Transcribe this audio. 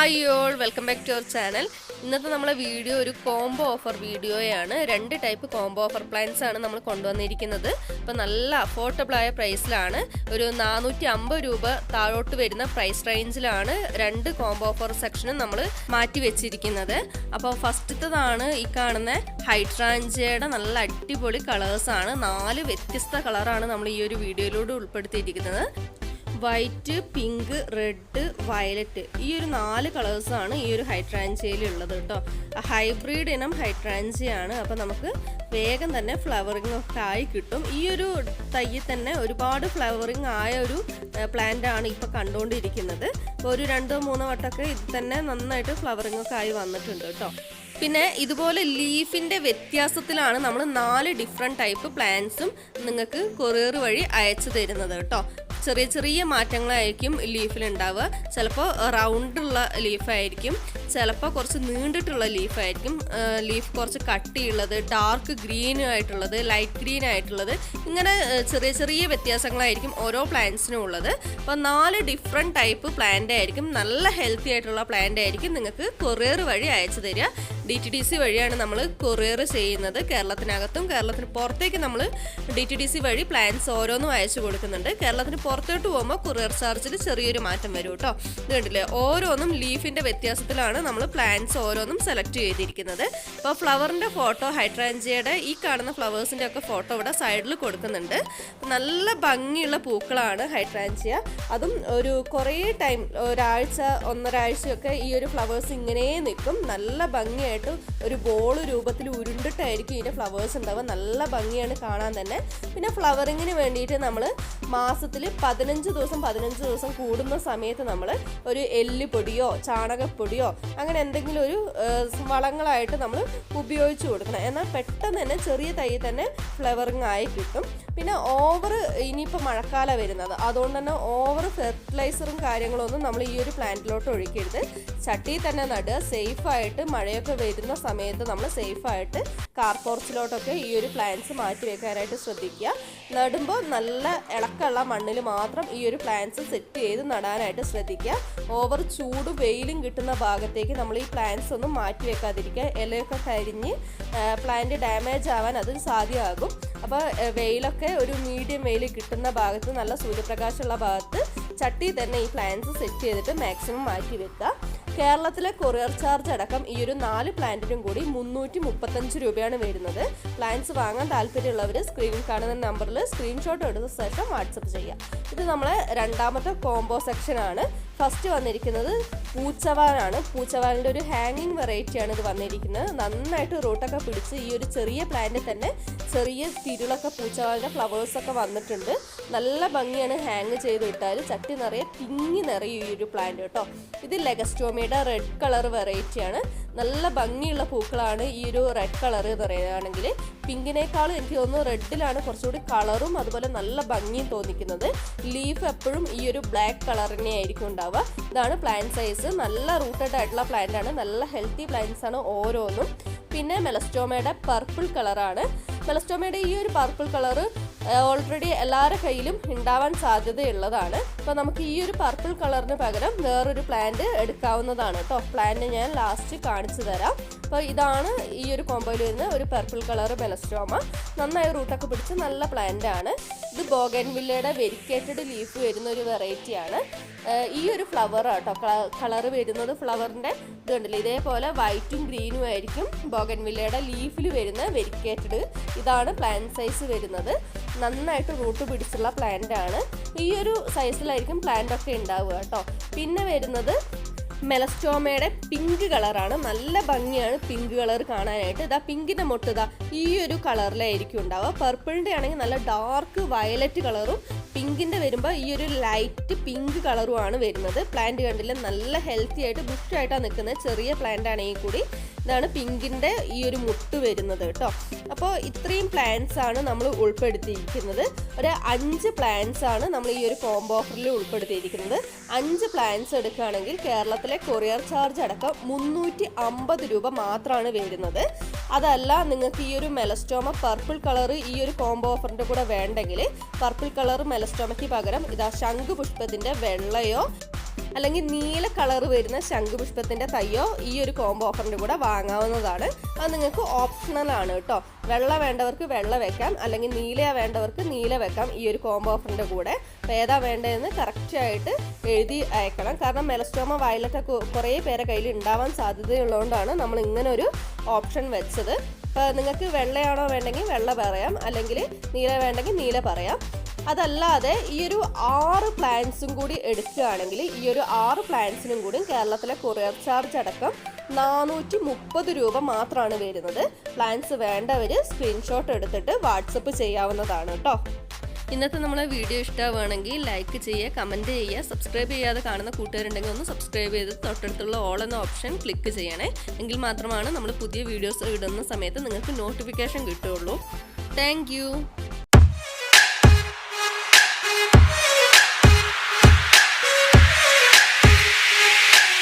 അവർ channel. ഇന്നത്തെ നമ്മളെ video ഒരു കോംബോ ഓഫർ വീഡിയോയാണ്. രണ്ട് ടൈപ്പ് കോംബോ ഓഫർ പ്ലാൻസ് ആണ് നമ്മൾ കൊണ്ടുവന്നിരിക്കുന്നത്. അപ്പോൾ നല്ല അഫോർഡബിളായ പ്രൈസിലാണ് ഒരു നാനൂറ്റി അമ്പത് രൂപ താഴോട്ട് വരുന്ന പ്രൈസ് റേഞ്ചിലാണ് രണ്ട് കോംബോ ഓഫർ സെക്ഷനും നമ്മൾ മാറ്റി വെച്ചിരിക്കുന്നത്. അപ്പോൾ ഫസ്റ്റത്തതാണ് ഈ കാണുന്ന ഹൈഡ്രാഞ്ചയുടെ നല്ല അടിപൊളി കളേഴ്സാണ് നാല് വ്യത്യസ്ത കളറാണ് നമ്മൾ ഈ ഒരു വീഡിയോയിലൂടെ ഉൾപ്പെടുത്തിയിരിക്കുന്നത്. വൈറ്റ് പിങ്ക് റെഡ് വയലറ്റ് ഈ ഒരു നാല് കളേഴ്സാണ് ഈ ഒരു ഹൈട്രാൻജിയയിൽ ഉള്ളത് കേട്ടോ. ഹൈബ്രിഡ് ഇനം ഹൈട്രാൻജിയാണ് അപ്പോൾ നമുക്ക് വേഗം തന്നെ ഫ്ലവറിങ് ഒക്കെ ആയി കിട്ടും. ഈ ഒരു തയ്യിൽ തന്നെ ഒരുപാട് ഫ്ലവറിങ് ആയ ഒരു പ്ലാന്റ് ആണ് ഇപ്പോൾ കണ്ടുകൊണ്ടിരിക്കുന്നത്. ഒരു രണ്ടോ മൂന്നോ വട്ടമൊക്കെ ഇത് തന്നെ നന്നായിട്ട് ഫ്ലവറിങ് ഒക്കെ ആയി വന്നിട്ടുണ്ട് കേട്ടോ. പിന്നെ ഇതുപോലെ ലീഫിന്റെ വ്യത്യാസത്തിലാണ് നമ്മൾ നാല് ഡിഫറെന്റ് ടൈപ്പ് പ്ലാന്റ്സും നിങ്ങൾക്ക് കൊറിയർ വഴി അയച്ചു തരുന്നത് കേട്ടോ. ചെറിയ ചെറിയ മാറ്റങ്ങളായിരിക്കും ലീഫിൽ ഉണ്ടാവുക. ചിലപ്പോൾ റൗണ്ടുള്ള ലീഫായിരിക്കും ചിലപ്പോൾ കുറച്ച് നീണ്ടിട്ടുള്ള ലീഫായിരിക്കും ലീഫ് കുറച്ച് കട്ടിയുള്ളത് ഡാർക്ക് ഗ്രീൻ ആയിട്ടുള്ളത് ലൈറ്റ് ഗ്രീൻ ആയിട്ടുള്ളത്. ഇങ്ങനെ ചെറിയ ചെറിയ വ്യത്യാസങ്ങളായിരിക്കും ഓരോ പ്ലാന്റ്സിനും ഉള്ളത്. അപ്പോൾ നാല് ഡിഫറെന്റ് ടൈപ്പ് പ്ലാന്റ് ആയിരിക്കും. നല്ല ഹെൽത്തി ആയിട്ടുള്ള പ്ലാന്റ് ആയിരിക്കും നിങ്ങൾക്ക് കൊറിയർ വഴി അയച്ചു തരിക. ഡി ടി ഡി സി വഴിയാണ് നമ്മൾ കൊറിയർ ചെയ്യുന്നത്. കേരളത്തിനകത്തും കേരളത്തിന് പുറത്തേക്ക് നമ്മൾ ഡി ടി ഡി സി വഴി പ്ലാൻസ് ഓരോന്നും അയച്ചു കൊടുക്കുന്നുണ്ട്. കേരളത്തിന് പുറത്തോട്ട് പോകുമ്പോൾ കൊറിയർ ചാർജിൽ ചെറിയൊരു മാറ്റം വരും കേട്ടോ ഇത് കണ്ടില്ലേ? ഓരോന്നും ലീഫിന്റെ വ്യത്യാസത്തിലാണ് നമ്മൾ പ്ലാന്റ്സ് ഓരോന്നും സെലക്ട് ചെയ്തിരിക്കുന്നത്. അപ്പോൾ ഫ്ലവറിന്റെ ഫോട്ടോ ഹൈട്രാൻജിയയുടെ ഈ കാണുന്ന ഫ്ലവേഴ്സിന്റെ ഒക്കെ ഫോട്ടോ ഇവിടെ സൈഡിൽ കൊടുക്കുന്നുണ്ട്. നല്ല ഭംഗിയുള്ള പൂക്കളാണ് ഹൈട്രാൻജിയ അതും ഒരു കുറേ ടൈം ഒരാഴ്ച ഒന്നരാഴ്ചയൊക്കെ ഈ ഒരു ഫ്ലവേഴ്സ് ഇങ്ങനെ നിൽക്കും. നല്ല ഭംഗിയായിട്ട് ഒരു ബോൾ രൂപത്തിൽ ഉരുണ്ടിട്ടായിരിക്കും ഇതിന്റെ ഫ്ലവേഴ്സ് ഉണ്ടാവുക. നല്ല ഭംഗിയാണ് കാണാൻ തന്നെ. പിന്നെ ഫ്ലവറിങ്ങിന് വേണ്ടിയിട്ട് നമ്മൾ മാസത്തിൽ പതിനഞ്ച് ദിവസം പതിനഞ്ച് ദിവസം കൂടുന്ന സമയത്ത് നമ്മൾ ഒരു എല്ലുപൊടിയോ ചാണകപ്പൊടിയോ അങ്ങനെ എന്തെങ്കിലും ഒരു വളങ്ങളായിട്ട് നമ്മൾ ഉപയോഗിച്ച് കൊടുക്കണം. എന്നാൽ പെട്ടെന്ന് തന്നെ ചെറിയ തൈ തന്നെ ഫ്ലവറിങ് ആയി കിട്ടും. പിന്നെ ഓവർ ഇനിയിപ്പോൾ മഴക്കാലം വരുന്നത്. അതുകൊണ്ട് തന്നെ ഓവർ ഫെർട്ടിലൈസറും കാര്യങ്ങളൊന്നും നമ്മൾ ഈ ഒരു പ്ലാന്റിലോട്ട് ഒഴിക്കരുത്. ചട്ടി തന്നെ നടുക സേഫായിട്ട് മഴയൊക്കെ വരുന്ന സമയത്ത് നമ്മൾ സേഫായിട്ട് കാർപോർച്ചിലോട്ടൊക്കെ ഈ ഒരു പ്ലാന്റ്സ് മാറ്റി വെക്കാനായിട്ട് ശ്രദ്ധിക്കുക. നടുമ്പോൾ നല്ല ഇളക്കമുള്ള മണ്ണിൽ മാത്രം ഈ ഒരു പ്ലാന്റ്സ് സെറ്റ് ചെയ്ത് നടാനായിട്ട് ശ്രദ്ധിക്കുക. ഓവർ ചൂട് വെയിലും കിട്ടുന്ന ഭാഗത്തേക്ക് നമ്മൾ ഈ പ്ലാന്റ്സ് ഒന്നും മാറ്റി വെക്കാതിരിക്കുക. ഇലയൊക്കെ കരിഞ്ഞ് പ്ലാന്റ് ഡാമേജ് ആവാൻ അത് സാധ്യമാകും. അപ്പോൾ വെയിലൊക്കെ ഒരു മീഡിയം വെയിൽ കിട്ടുന്ന ഭാഗത്ത് നല്ല സൂര്യപ്രകാശമുള്ള ഭാഗത്ത് ചട്ടി തന്നെ ഈ പ്ലാന്റ്സ് സെറ്റ് ചെയ്തിട്ട് മാക്സിമം മാറ്റി വെക്കുക. കേരളത്തിലെ കൊറിയർ ചാർജ് അടക്കം ഈ ഒരു നാല് പ്ലാന്റിനും കൂടി മുന്നൂറ്റി മുപ്പത്തഞ്ച് രൂപയാണ് വരുന്നത്. പ്ലാന്റ്സ് വാങ്ങാൻ താല്പര്യമുള്ളവർ സ്ക്രീനിൽ കാണുന്ന നമ്പറിൽ സ്ക്രീൻഷോട്ട് എടുത്ത ശേഷം വാട്സപ്പ് ചെയ്യാം ഇത് നമ്മളെ രണ്ടാമത്തെ കോംബോ സെക്ഷനാണ് ഫസ്റ്റ് വന്നിരിക്കുന്നത് പൂച്ചവാനാണ് പൂച്ചവാലിന്റെ ഒരു ഹാങ്ങിങ് വെറൈറ്റിയാണ് ഇത് വന്നിരിക്കുന്നത്. നന്നായിട്ട് റൂട്ടൊക്കെ പിടിച്ച് ഈ ഒരു ചെറിയ പ്ലാന്റിൽ തന്നെ ചെറിയ തിരുളൊക്കെ പൂച്ചവാലിന്റെ ഫ്ലവേഴ്സൊക്കെ വന്നിട്ടുണ്ട്. നല്ല ഭംഗിയാണ് ഹാങ് ചെയ്ത് ഇട്ടാൽ. ചട്ടി നിറയെ തിങ്ങി നിറയും ഈ ഒരു പ്ലാന്റ് കേട്ടോ. ഇത് ലെഗസ്റ്റോമിയുടെ റെഡ് കളർ വെറൈറ്റിയാണ് നല്ല ഭംഗിയുള്ള പൂക്കളാണ് ഈ ഒരു റെഡ് കളർ എന്ന് പറയുകയാണെങ്കിൽ. പിങ്കിനേക്കാളും എനിക്ക് തോന്നുന്നു റെഡിലാണ് കുറച്ചുകൂടി കളറും അതുപോലെ നല്ല ഭംഗിയും തോന്നിക്കുന്നത്. ലീഫ് എപ്പോഴും ഈ ഒരു ബ്ലാക്ക് കളറിനെ ആയിരിക്കും ഇതാണ് പ്ലാന്റ് സൈസ് നല്ല റൂട്ടഡ് ആയിട്ടുള്ള പ്ലാന്റ് ആണ്. നല്ല ഹെൽത്തി പ്ലാന്റ്സ് ആണ് ഓരോന്നും. പിന്നെ മെലസ്റ്റോമയുടെ പർപ്പിൾ കളറാണ് മെലസ്റ്റോമയുടെ ഈ ഒരു പർപ്പിൾ കളറ് ഓൾറെഡി എല്ലാവരുടെ കയ്യിലും ഉണ്ടാവാൻ സാധ്യതയുള്ളതാണ്. അപ്പോൾ നമുക്ക് ഈ ഒരു പർപ്പിൾ കളറിന് പകരം വേറൊരു പ്ലാന്റ് എടുക്കാവുന്നതാണ് കേട്ടോ. പ്ലാന്റ് ഞാൻ ലാസ്റ്റ് കാണിച്ചു തരാം. അപ്പോൾ ഇതാണ് ഈ ഒരു കോമ്പോയിൽ വരുന്ന ഒരു പർപ്പിൾ കളർ മെലസ്റ്റോമ നന്നായി റൂട്ടൊക്കെ പിടിച്ച് നല്ല പ്ലാന്റ് ആണ്. ഇത് ബോഗൻവില്ലയുടെ വെരിക്കേറ്റഡ് ലീഫ് വരുന്ന ഒരു വെറൈറ്റിയാണ് ഈ ഒരു ഫ്ലവർ കേട്ടോ കളർ വരുന്നത് ഫ്ലവറിന്റെ ഇത് കണ്ടില്ലേ ഇതേപോലെ വൈറ്റും ഗ്രീനും ആയിരിക്കും. ബോഗൻവില്ലയുടെ ലീഫിൽ വരുന്ന വെരിക്കേറ്റഡ് ഇതാണ് പ്ലാന്റ് സൈസ് വരുന്നത്. നന്നായിട്ട് റൂട്ട് പിടിച്ചുള്ള പ്ലാന്റ് ആണ്. ഈ ഒരു സൈസിലായിരിക്കും പ്ലാന്റ് ഒക്കെ ഉണ്ടാവുക കേട്ടോ. പിന്നെ വരുന്നത് മെലസ്റ്റോമയുടെ പിങ്ക് കളറാണ് നല്ല ഭംഗിയാണ് പിങ്ക് കളർ കാണാനായിട്ട്. ഇതാ പിങ്കിന്റെ മൊട്ട് ഇതാ ഈ ഒരു കളറിലായിരിക്കും ഉണ്ടാവുക. പർപ്പിളിന്റെ ആണെങ്കിൽ നല്ല ഡാർക്ക് വയലറ്റ് കളറും പിങ്കിന്റെ വരുമ്പോൾ ഈ ഒരു ലൈറ്റ് പിങ്ക് കളറുമാണ് വരുന്നത്. പ്ലാന്റ് കണ്ടില്ല? നല്ല ഹെൽത്തി ആയിട്ട് ബുഷായിട്ടാണ് നിൽക്കുന്നത്. ചെറിയ പ്ലാന്റ് ആണെങ്കിൽ കൂടി ഇതാണ് പിങ്കിന്റെ ഈ ഒരു മുട്ട് വരുന്നത് കേട്ടോ. അപ്പോൾ ഇത്രയും പ്ലാന്റ്സ് ആണ് നമ്മൾ ഉൾപ്പെടുത്തിയിരിക്കുന്നത്. ഒരു അഞ്ച് പ്ലാന്റ്സ് ആണ് നമ്മൾ ഈ ഒരു കോംബോ ഓഫറിൽ ഉൾപ്പെടുത്തിയിരിക്കുന്നത്. അഞ്ച് പ്ലാന്റ്സ് എടുക്കുകയാണെങ്കിൽ കേരളത്തിലെ കൊറിയർ ചാർജ് അടക്കം മുന്നൂറ്റി അമ്പത് രൂപ മാത്രമാണ് വരുന്നത്. അതല്ല നിങ്ങൾക്ക് ഈ ഒരു മെലസ്റ്റോമ പർപ്പിൾ കളർ ഈ ഒരു കോംബോ ഓഫറിന്റെ കൂടെ വേണ്ടെങ്കിൽ പർപ്പിൾ കളർ മെലസ്റ്റോമയ്ക്ക് പകരം ഇതാ ശംഖുപുഷ്പത്തിന്റെ വെള്ളയോ അല്ലെങ്കിൽ നീല കളർ വരുന്ന ശംഖുപുഷ്പത്തിന്റെ തയ്യോ ഈ ഒരു കോംബോ ഓഫറിന്റെ കൂടെ വാങ്ങാവുന്നതാണ്. അത് നിങ്ങൾക്ക് ഓപ്ഷണലാണ് കേട്ടോ. വെള്ള വേണ്ടവർക്ക് വെള്ള വെക്കാം അല്ലെങ്കിൽ നീല വേണ്ടവർക്ക് നീല വെക്കാം ഈ ഒരു കോംബോ ഓഫറിന്റെ കൂടെ. ഏതാ വേണ്ടതെന്ന് കറക്റ്റായിട്ട് എഴുതി അയക്കണം. കാരണം മെലസ്റ്റോമ വയലറ്റ് കുറേ പേരെ കയ്യിൽ ഉണ്ടാവാൻ സാധ്യതയുള്ളതുകൊണ്ടാണ് നമ്മൾ ഇങ്ങനെ ഒരു ഓപ്ഷൻ വെച്ചത്. അപ്പോൾ നിങ്ങൾക്ക് വെള്ളയാണോ വേണ്ടെങ്കിൽ വെള്ള പറയാം അല്ലെങ്കിൽ നീല വേണ്ടെങ്കിൽ നീല പറയാം. അതല്ലാതെ ഈ ഒരു ആറ് പ്ലാൻസും കൂടി എടുക്കുകയാണെങ്കിൽ ഈ ഒരു ആറ് പ്ലാൻസിനും കൂടി കേരളത്തിലെ കൊറിയർ ചാർജ് അടക്കം നാനൂറ്റി മുപ്പത് രൂപ മാത്രമാണ് വരുന്നത്. പ്ലാൻസ് വേണ്ടവർ സ്ക്രീൻഷോട്ട് എടുത്തിട്ട് വാട്സപ്പ് ചെയ്യാവുന്നതാണ് കേട്ടോ ഇന്നത്തെ നമ്മളെ വീഡിയോ ഇഷ്ടമാവുകയാണെങ്കിൽ ലൈക്ക് ചെയ്യുക കമന്റ് ചെയ്യുക സബ്സ്ക്രൈബ് ചെയ്യാതെ കാണുന്ന കൂട്ടുകാരുണ്ടെങ്കിൽ ഒന്ന് സബ്സ്ക്രൈബ് ചെയ്ത് തൊട്ടടുത്തുള്ള ഓൾ എന്ന ഓപ്ഷൻ ക്ലിക്ക് ചെയ്യണേ. എങ്കിൽ മാത്രമാണ് നമ്മൾ പുതിയ വീഡിയോസ് ഇടുന്ന സമയത്ത് നിങ്ങൾക്ക് നോട്ടിഫിക്കേഷൻ കിട്ടുകയുള്ളൂ. താങ്ക്